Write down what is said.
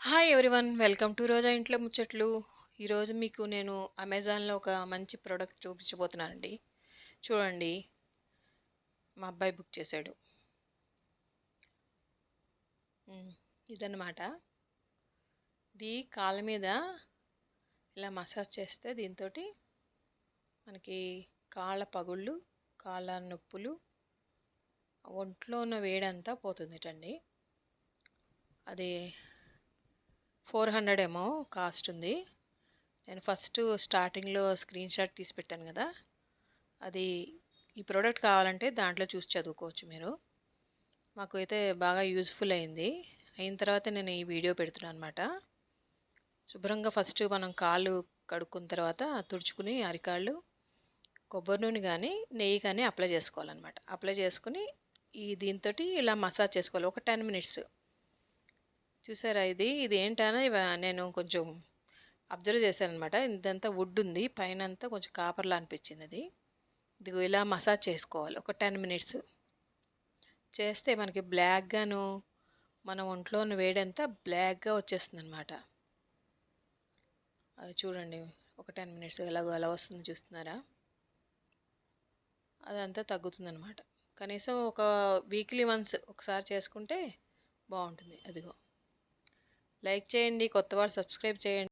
Hi everyone welcome to Roja ఇంట్లో ముచ్చట్లు ఈరోజు మీకు నేను అమెజాన్లో ఒక మంచి ప్రోడక్ట్ చూపించబోతున్నానండి. చూడండి మా అబ్బాయి బుక్ చేశాడు. ఇదన్నమాట. ఇది కాళ్ళ మీద ఇలా మసాజ్ చేస్తే దీంతో మనకి కాళ్ళ పగుళ్ళు కాళ్ళ నొప్పులు ఒంట్లో ఉన్న వేడంతా పోతుందిటండి. అది ఫోర్ హండ్రెడ్ ఏమో కాస్ట్ ఉంది. నేను ఫస్ట్ స్టార్టింగ్లో స్క్రీన్ షాట్ తీసి పెట్టాను కదా. అది ఈ ప్రోడక్ట్ కావాలంటే దాంట్లో చూసి చదువుకోవచ్చు మీరు. మాకు అయితే బాగా యూజ్ఫుల్ అయింది. అయిన తర్వాత నేను ఈ వీడియో పెడుతున్నాను అనమాట శుభ్రంగా ఫస్ట్ మనం కాళ్ళు కడుక్కున్న తర్వాత తుడుచుకుని అరికాళ్ళు కొబ్బరి నూనె కానీ నెయ్యి కానీ అప్లై చేసుకోవాలన్నమాట. అప్లై చేసుకుని ఈ దీంతో ఇలా మసాజ్ చేసుకోవాలి. ఒక టెన్ మినిట్స్ చూసారా ఇది? ఇది ఏంటనే? నేను కొంచెం అబ్జర్వ్ చేశాను అనమాట ఇదంతా వుడ్ ఉంది. పైన అంతా కొంచెం కాపర్లా అనిపించింది అది. ఇది ఇలా మసాజ్ చేసుకోవాలి. ఒక టెన్ మినిట్స్. చేస్తే మనకి బ్లాక్గాను మన ఒంట్లో ఉన్న వేడంతా బ్లాక్గా వచ్చేస్తుంది అనమాట అది చూడండి. ఒక టెన్ మినిట్స్ ఎలాగో ఎలా వస్తుందో చూస్తున్నారా? అదంతా తగ్గుతుందనమాట కనీసం ఒక వీక్లీ వన్స్ ఒకసారి చేసుకుంటే బాగుంటుంది. అదిగో. లైక్ చేయండి కొత్త సబ్స్క్రైబ్ చేయండి.